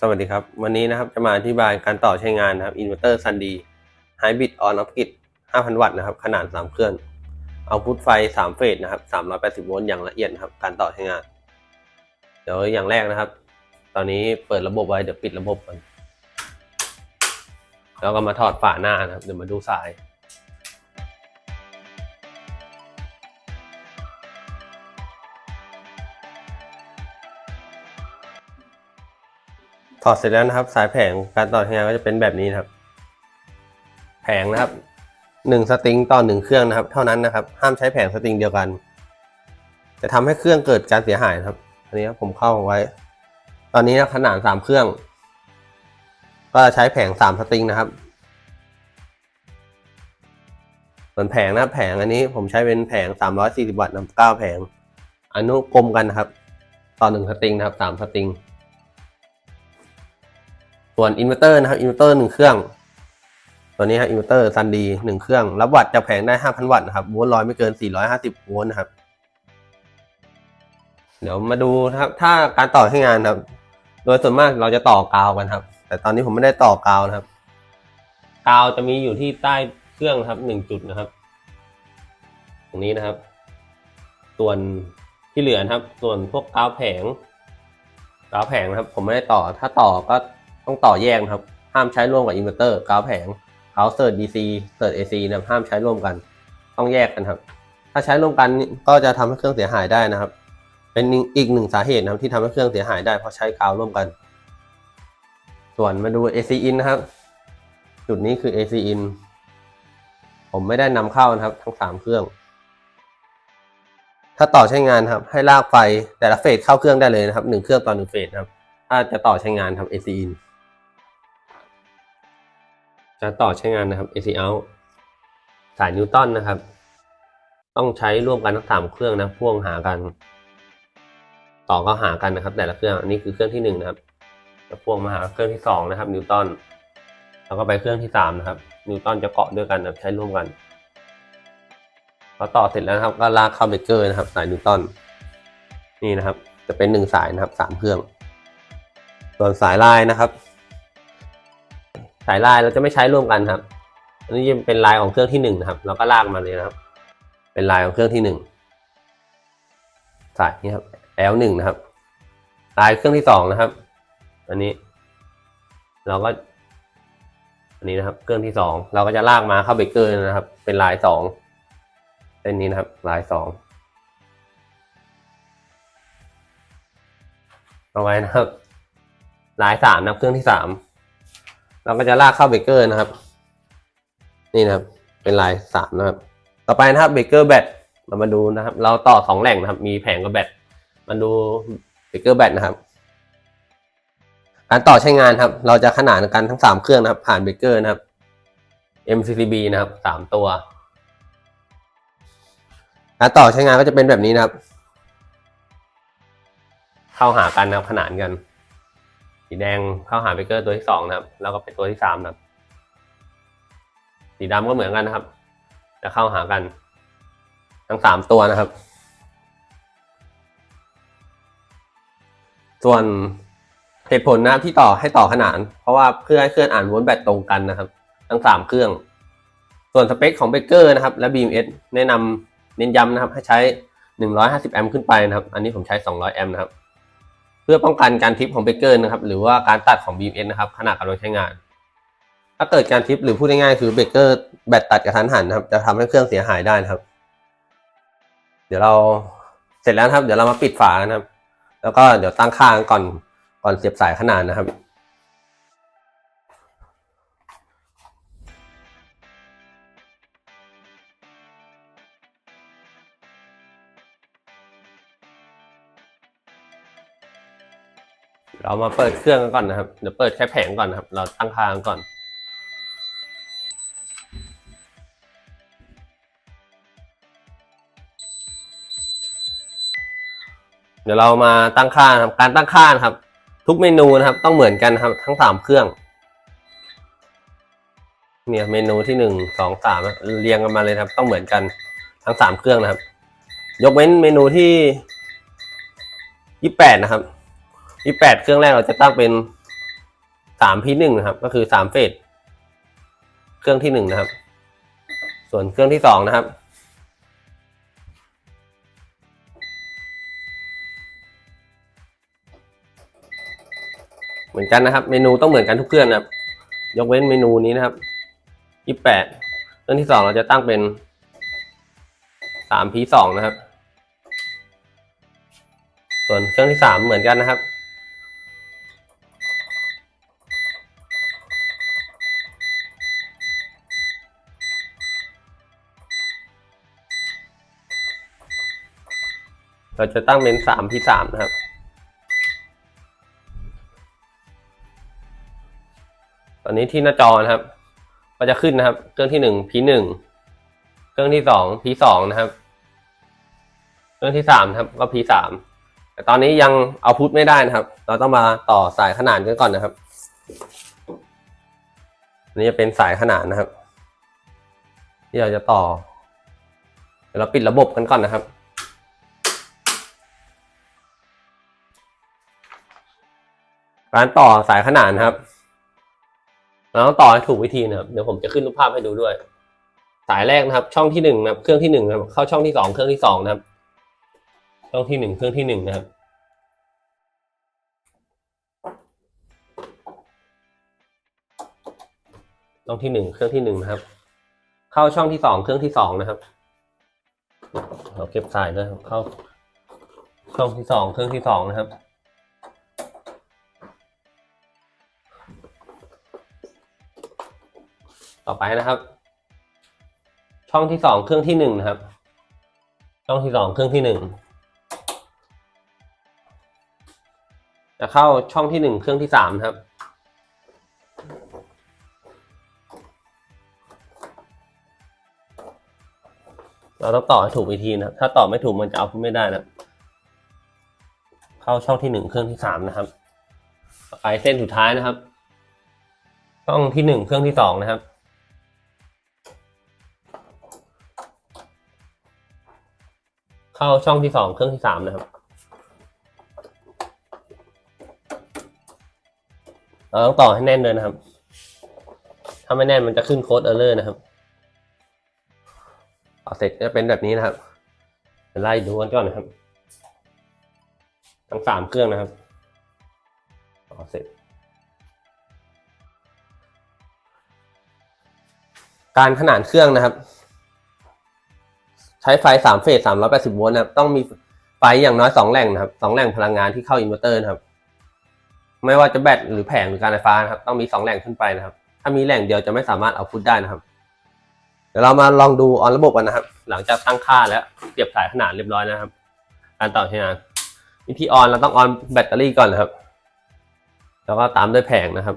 สวัสดีครับ วันนี้นะครับจะมาอธิบายการต่อใช้งานนะครับอินเวอร์เตอร์ซันดีไฮบริดออนออฟกิด5,000 วัตต์นะครับ ขนาด 3 เครื่องเอาพุทไฟ 3 เฟสนะครับ 380 โวลต์อย่างละเอียดครับ การต่อใช้งาน เดี๋ยวอย่างแรกนะครับ ตอนนี้เปิดระบบไว้เดี๋ยวปิดระบบก่อนแล้วก็มาถอดฝาหน้านะครับ เดี๋ยวมาดูสาย อดเสร็จแล้วนะครับ สายแผงการต่อใช้งานก็จะเป็นแบบนี้นะครับ แผงนะครับหนึ่งสตริงต่อหนึ่งเครื่องนะครับ เท่านั้นนะครับ ห้ามใช้แผงสตริงเดียวกัน จะทำให้เครื่องเกิดการเสียหายนะครับอันนี้ผมเข้าไว้ ตอนนี้นะขนาดสามเครื่อง ก็ใช้แผงสามสตริงนะครับส่วนแผงนะแผงอันนี้ผมใช้เป็นแผง340วัตต์นะครับ9แผง อนุกลมกันนะครับ ต่อหนึ่งสตริงนะครับสามสตริง ส่วนอินเวอร์เตอร์นะครับอินเวอร์เตอร์หนึ่งเครื่อง ตัวนี้ครับอินเวอร์เตอร์ซันดีหนึ่งเครื่อง รับวัตต์จากแผงได้5,000วัตต์นะครับโวลต์ร้อยไม่เกิน450โวลต์นะครับ เดี๋ยวมาดูนะครับ ถ้าการต่อให้งานครับ โดยส่วนมากเราจะต่อกาวกันครับ แต่ตอนนี้ผมไม่ได้ต่อกาวนะครับ กาวจะมีอยู่ที่ใต้เครื่องครับหนึ่งจุดนะครับ ตรงนี้นะครับ ส่วนที่เหลือนะครับ ส่วนพวกกาวแผงกาวแผงนะครับ ผมไม่ได้ต่อถ้าต่อก็ ต้องต่อแยกนะครับ ห้ามใช้ร่วมกับอินเวอร์เตอร์กาวแผงกาวเซิร์ต DC เซิร์ต AC นะห้ามใช้ร่วมกัน ต้องแยกกันครับ ถ้าใช้ร่วมกันก็จะทำให้เครื่องเสียหายได้นะครับ เป็นอีกหนึ่งสาเหตุนะครับที่ทำให้เครื่องเสียหายได้เพราะใช้กาวร่วมกัน ส่วนมาดู AC in นะครับ จุดนี้คือ AC in ผมไม่ได้นำเข้านะครับ ทั้งสามเครื่อง ถ้าต่อใช้งานครับ ให้ลากไฟแต่ละเฟสเข้าเครื่องได้เลยนะครับหนึ่งเครื่องต่อหนึ่งเฟสครับ ถ้าจะต่อใช้งานครับ AC in จะต่อใช้งานนะครับ AC out สายนิวตันนะครับ ต้องใช้ร่วมกันทั้งสามเครื่องนะพ่วงหากัน ต่อก็หากันนะครับ แต่ละเครื่องอันนี้คือเครื่องที่หนึ่งนะครับจะพ่วงมาหาเครื่องที่สองนะครับ นิวตันแล้วก็ไปเครื่องที่สามนะครับ นิวตันจะเกาะด้วยกันนะครับใช้ร่วมกันพอต่อเสร็จแล้วครับก็ลากเข้าเบเกอร์นะครับ สายนิวตันนี่นะครับ จะเป็นหนึ่งสายนะครับสามเครื่อง ส่วนสายลายนะครับ สายลายเราจะไม่ใช้ร่วมกันครับ อันนี้จะเป็นลายของเครื่องที่หนึ่งนะครับ เราก็ลากมาเลยนะครับ เป็นลายของเครื่องที่หนึ่งสายนี้ครับ L หนึ่งนะครับ ลายเครื่องที่สองนะครับ อันนี้ เราก็ อันนี้นะครับ เครื่องที่สองเราก็จะลากมาเข้าเบรกเกอร์นะครับ เป็นลายสองเส้นนี้นะครับ ลายสองเอาไว้นะครับ ลายสามนับเครื่องที่สาม เราก็จะลากเข้าเบเกอร์นะครับ นี่นะครับ เป็นลายสามนะครับ ต่อไปนะครับเบเกอร์แบตเรามาดูนะครับ เราต่อสองแหล่งนะครับ มีแผงกับแบตมาดูเบเกอร์แบตนะครับ การต่อใช้งานครับ เราจะขนานกันทั้งสามเครื่องนะครับ ผ่านเบเกอร์นะครับ MCCB นะครับสามตัวการต่อใช้งานก็จะเป็นแบบนี้นะครับ เข้าหากันนะครับขนานกัน สีแดงเข้าหาเบเกอร์ตัวที่สองนะครับ แล้วก็เป็นตัวที่สามนะครับ สีดำก็เหมือนกันนะครับ จะเข้าหากัน ทั้งสามตัวนะครับ ส่วนเหตุผลนะครับที่ต่อให้ต่อขนาน เพราะว่าเพื่อให้เครื่องอ่านวลต์แบตตรงกันนะครับ ทั้งสามเครื่อง ส่วนสเปคของเบเกอร์นะครับ และ BMS แนะนำเน้นย้ำนะครับ ให้ใช้ 150 แอมป์ขึ้นไปนะครับ อันนี้ผมใช้ 200 แอมป์นะครับ พื่อป้องกันการทิปของเบเกอร์นะครับหรือว่าการตัดของ BMS นะครับขณะกำลังใช้งาน ถ้าเกิดการทิปหรือพูดง่ายๆคือเบเกอร์แบตตัดกระทันหันนะครับจะทำให้เครื่องเสียหายได้นะครับ เดี๋ยวเราเสร็จแล้วครับ เดี๋ยวเรามาปิดฝากันะครับ แล้วก็เดี๋ยวตั้งค่างก่อนก่อนเสียบสายขนาดนะครับ เรามาเปิดเครื่องกันก่อนนะครับ เดี๋ยวเปิดแค่แผงก่อนนะครับ เราตั้งค่าก่อน เดี๋ยวเรามาตั้งค่าครับ การตั้งค่านะครับ ทุกเมนูนะครับ ต้องเหมือนกันครับ ทั้งสามเครื่อง เนี่ยเมนูที่หนึ่งสองสามเรียงกันมาเลยครับ ต้องเหมือนกันทั้งสามเครื่องนะครับ ยกเว้นเมนูที่ยี่แปดนะครับ ยี่แปดเครื่องแรกเราจะตั้งเป็นสามพีหนึ่งนะครับ ก็คือสามเฟสเครื่องที่หนึ่งนะครับ ส่วนเครื่องที่สองนะครับ เหมือนกันนะครับ เมนูต้องเหมือนกันทุกเครื่องนะครับ ยกเว้นเมนูนี้นะครับยี่แปดเครื่องที่สองเราจะตั้งเป็นสามพีสองนะครับ ส่วนเครื่องที่สามเหมือนกันนะครับ เราจะตั้งเป็นสามพีสามนะครับ ตอนนี้ที่หน้าจอนะครับ ก็จะขึ้นนะครับ เครื่องที่หนึ่งพีหนึ่งเครื่องที่สองพีสองนะครับ เครื่องที่สามครับก็พีสามแต่ตอนนี้ยังเอาพุทไม่ได้นะครับ เราต้องมาต่อสายขนานกันก่อนนะครับนนี้จะเป็นสายขนานนะครับ ที่เราจะต่อ เดี๋ยวเราปิดระบบกันก่อนนะครับ การต่อสายขนานครับ เราต้องต่อให้ถูกวิธีนะครับ เดี๋ยวผมจะขึ้นรูปภาพให้ดูด้วย สายแรกนะครับ ช่องที่หนึ่งนะครับเครื่องที่หนึ่งนะครับ เข้าช่องที่สองเครื่องที่สองนะครับ ช่องที่หนึ่งเครื่องที่หนึ่งนะครับช่องที่หนึ่งเครื่องที่หนึ่งนะครับ เข้าช่องที่สองเครื่องที่สองนะครับเราเก็บสายด้วยเข้าช่องที่สองเครื่องที่สองนะครับ ต่อไปนะครับ ช่องที่สองเครื่องที่หนึ่งนะครับ ช่องที่สองเครื่องที่หนึ่งจะเข้าช่องที่หนึ่งเครื่องที่สามนะครับ เราต้องต่อให้ถูกวิธีนะถ้าต่อไม่ถูกมันจะเอาขึ้นไม่ได้นะเข้าช่องที่หนึ่งเครื่องที่สามนะครับไปเส้นสุดท้ายนะครับ ช่องที่หนึ่งเครื่องที่สองนะครับ เข้าช่องที่สองเครื่องที่สามนะครับเราต้องต่อให้แน่นเลยนะครับ ถ้าไม่แน่นมันจะขึ้นโค้ดเออร์เลอร์นะครับต่อเสร็จจะเป็นแบบนี้นะครับไล่ดูกันก่อนนะครับ ทั้งสามเครื่องนะครับต่อเสร็จ การขนานเครื่องนะครับ ช้ไฟสามเฟสสามร้อยแปดสิบโวลต์นะครับต้องมีไฟอย่างน้อยสองแหล่งนะครับสองแหล่งพลังงานที่เข้าอินเวอร์เตอร์นะครับไม่ว่าจะแบตหรือแผงหรือการไฟฟ้านะครับต้องมีสองแหล่งขึ้นไปนะครับ ถ้ามีแหล่งเดียวจะไม่สามารถเอาพุทได้นะครับ เดี๋ยวเรามาลองดูออนระบบกันนะครับ หลังจากตั้งค่าแล้วเสียบสายขนานเรียบร้อยนะครับการต่อใช้งานวิธีออนเราต้องออนแบตเตอรี่ก่อนนะครับ แล้วก็ตามด้วยแผงนะครับ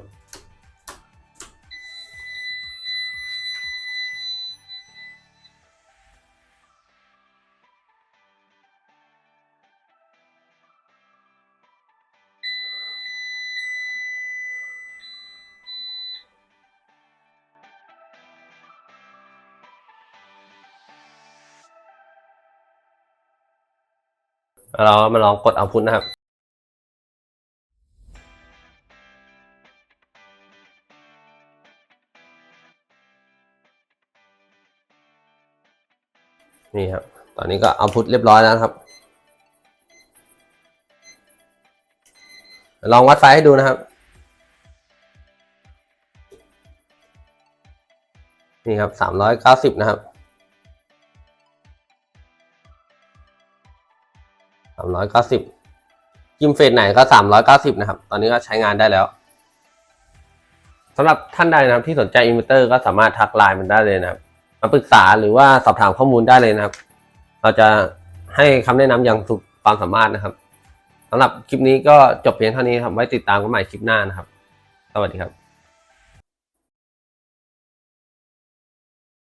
เรามาลองกดเอาพุทนะครับนี่ครับ ตอนนี้ก็เอาพุทเรียบร้อยแล้วครับ ลองวัดไฟให้ดูนะครับ นี่ครับสามร้อยเก้าสิบนะครับามร้อยเก้าสิบยิมเฟสไหนก็สามร้อยเก้าสิบนะครับ ตอนนี้ก็ใช้งานได้แล้วสำหรับท่านใดนะครับที่สนใจอินเวอร์เตอร์ก็สามารถทักไลน์มันได้เลยนะครับ มาปรึกษาหรือว่าสอบถามข้อมูลได้เลยนะครับ เราจะให้คำแนะนำอย่างสุดความสามารถนะครับสำหรับคลิปนี้ก็จบเพียงเท่านี้ครับ ไว้ติดตามกันใหม่คลิปหน้านะครับ สวัสดีครับ